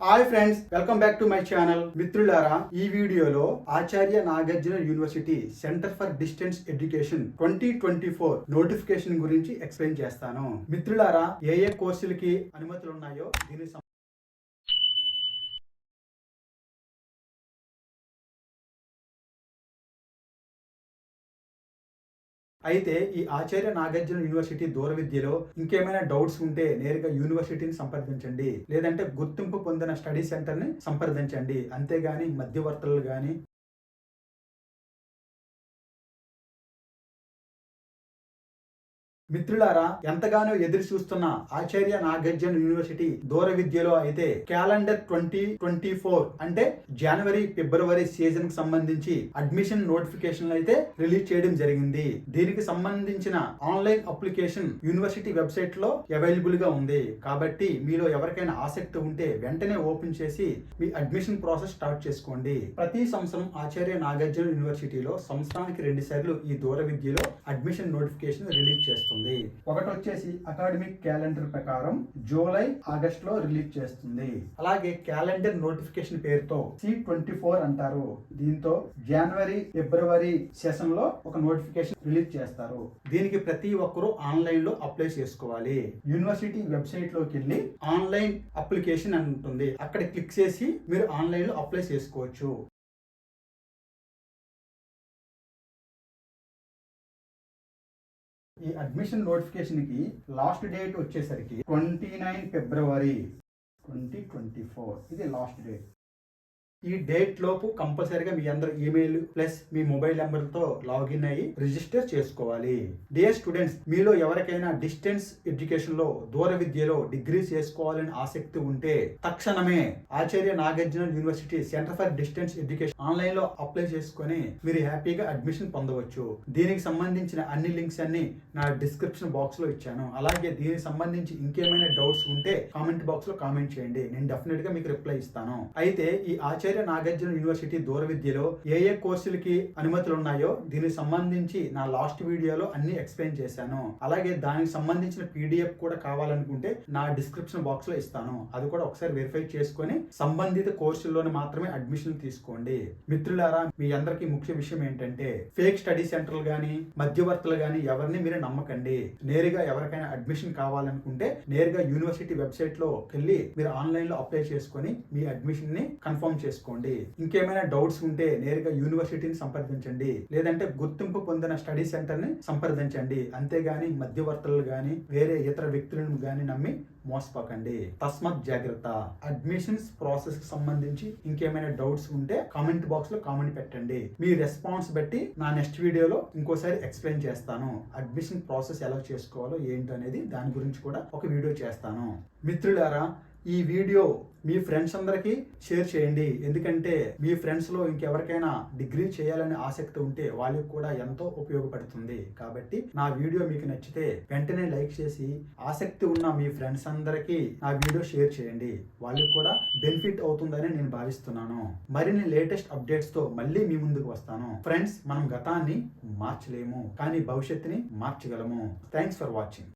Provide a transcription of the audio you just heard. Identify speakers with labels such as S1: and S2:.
S1: Hi friends welcome back to my channel. మిత్రులారా ఈ వీడియోలో Acharya Nagarjuna university centre for distance education twenty twenty four notification గురించి explain చేస్తాను. మిత్రులారా ఏ ఏ కోర్సులకి అనుమతులు ఉన్నాయో దీని అయితే ఈ ఆచార్య నాగార్జున యూనివర్సిటీ దూర విద్యలో ఇంకేమైనా డౌట్స్ ఉంటే నేరుగా యూనివర్సిటీని సంప్రదించండి. లేదంటే గుర్తింపు పొందిన స్టడీ సెంటర్ని సంప్రదించండి. అంతేగాని మధ్యవర్తులు కానీ మిత్రులారా ఎంతగానో ఎదురు చూస్తున్న ఆచార్య నాగార్జున యూనివర్సిటీ దూర విద్యలో అయితే క్యాలెండర్ ట్వంటీ ట్వంటీ ఫోర్ అంటే జనవరి ఫిబ్రవరి సీజన్కి సంబంధించి అడ్మిషన్ నోటిఫికేషన్ అయితే రిలీజ్ చేయడం జరిగింది. దీనికి సంబంధించిన ఆన్లైన్ అప్లికేషన్ యూనివర్సిటీ వెబ్సైట్లో అవైలబుల్గా ఉంది. కాబట్టి మీలో ఎవరికైనా ఆసక్తి ఉంటే వెంటనే ఓపెన్ చేసి మీ అడ్మిషన్ ప్రాసెస్ స్టార్ట్ చేసుకోండి. ప్రతి సంవత్సరం ఆచార్య నాగార్జున యూనివర్సిటీలో సంవత్సరానికి రెండు సార్లు ఈ దూర విద్యలో అడ్మిషన్ నోటిఫికేషన్ రిలీజ్ చేస్తుంది ఒకటి వచ్చేసి అకాడమిక్ క్యాలెండర్ ప్రకారం జూలై ఆగస్ట్లో రిలీజ్ చేస్తుంది. అలాగే క్యాలెండర్ నోటిఫికేషన్ పేరుతో సి ట్వంటీ ఫోర్ అంటారు. దీంతో జనవరి ఫిబ్రవరి సెషన్లో ఒక నోటిఫికేషన్ రిలీజ్ చేస్తారు. దీనికి ప్రతి ఒక్కరూ ఆన్లైన్లో అప్లై చేసుకోవాలి. యూనివర్సిటీ వెబ్సైట్లోకి వెళ్ళి ఆన్లైన్ అప్లికేషన్ అని ఉంటుంది. అక్కడ క్లిక్ చేసి మీరు ఆన్లైన్లో అప్లై చేసుకోవచ్చు. ఈ అడ్మిషన్ నోటిఫికేషన్కి లాస్ట్ డేట్ వచ్చేసరికి ట్వంటీ నైన్ ఫిబ్రవరి ట్వంటీ ట్వంటీ ఫోర్ ఇది లాస్ట్ డేట్ ఈ డేట్ లోపు కంపల్సరీగా మీ అందరు ఈమెయిల్ ప్లస్ మీ మొబైల్ నెంబర్తో లాగిన్ అయ్యి రిజిస్టర్ చేసుకోవాలి. డియర్ స్టూడెంట్స్ మీలో ఎవరికైనా డిస్టెన్స్ ఎడ్యుకేషన్లో దూర విద్యలో డిగ్రీ చేసుకోవాలని ఆసక్తి ఉంటే తక్షణమే Acharya Nagarjuna university centre for distance education ఆన్లైన్లో అప్లై చేసుకుని మీరు హ్యాపీగా అడ్మిషన్ పొందవచ్చు. దీనికి సంబంధించిన అన్ని లింక్స్ అన్ని నా డిస్క్రిప్షన్ బాక్స్లో ఇచ్చాను. అలాగే దీనికి సంబంధించి ఇంకేమైనా డౌట్స్ ఉంటే కామెంట్ బాక్స్లో కామెంట్ చేయండి. నేను డెఫినెట్గా మీకు రిప్లై ఇస్తాను. అయితే ఈ ఆచార్య నాగార్జున యూనివర్సిటీ దూర విద్యలో ఏ ఏ కోర్సులకి అనుమతులు ఉన్నాయో దీనికి సంబంధించి నా లాస్ట్ వీడియోలో అన్ని ఎక్స్ప్లెయిన్ చేశాను. అలాగే దానికి సంబంధించిన పీడిఎఫ్ కూడా కావాలనుకుంటే నా డిస్క్రిప్షన్ బాక్స్లో ఇస్తాను. అది కూడా ఒకసారి వెరిఫై చేసుకొని సంబంధిత కోర్సుల్లోనే మాత్రమే అడ్మిషన్ తీసుకోండి. మిత్రులారా మీ అందరికీ ముఖ్య విషయం ఏంటంటే ఫేక్ స్టడీ సెంటర్లు గానీ మధ్యవర్తులు గానీ ఎవరిని మీరు నమ్మకండి. నేరుగా ఎవరికైనా అడ్మిషన్ కావాలనుకుంటే నేరుగా యూనివర్సిటీ వెబ్సైట్లో వెళ్ళి మీరు ఆన్లైన్లో అప్లై చేసుకొని మీ అడ్మిషన్ని కన్ఫర్మ్ చేసుకోండి ఇంకేమైనా డౌట్స్ ఉంటే నేరుగా యూనివర్సిటీని సంప్రదించండి. లేదంటే గుర్తింపు పొందిన స్టడీ సెంటర్ని సంప్రదించండి. అంతేగాని మధ్యవర్తులు కానీ వేరే ఇతర వ్యక్తులను కానీ నమ్మి మోసపోకండి. తస్మత్ జాగ్రత్త. అడ్మిషన్స్ ప్రాసెస్కి సంబంధించి ఇంకేమైనా డౌట్స్ ఉంటే కామెంట్ బాక్స్లో కామెంట్ పెట్టండి. మీ రెస్పాన్స్ బట్టి నా నెక్స్ట్ వీడియోలో ఇంకోసారి ఎక్స్ప్లెయిన్ చేస్తాను. అడ్మిషన్ ప్రాసెస్ ఎలా చేసుకోవాలో ఏంటి అనేది దాని గురించి కూడా ఒక వీడియో చేస్తాను. మిత్రులారా ఈ వీడియో మీ ఫ్రెండ్స్ అందరికీ షేర్ చేయండి. ఎందుకంటే మీ ఫ్రెండ్స్లో ఇంకెవరికైనా డిగ్రీ చేయాలనే ఆసక్తి ఉంటే వాళ్ళకి కూడా ఎంతో ఉపయోగపడుతుంది. కాబట్టి నా వీడియో మీకు నచ్చితే వెంటనే లైక్ చేసి ఆసక్తి ఉన్న మీ ఫ్రెండ్స్ అందరికీ నా వీడియో షేర్ చేయండి. వాళ్ళకి కూడా బెనిఫిట్ అవుతుందని నేను భావిస్తున్నాను. మరిన్ని లేటెస్ట్ అప్డేట్స్తో మళ్ళీ మీ ముందుకు వస్తాను. ఫ్రెండ్స్ మనం గతాన్ని మార్చలేము. కానీ భవిష్యత్తుని మార్చగలము. Thanks for watching.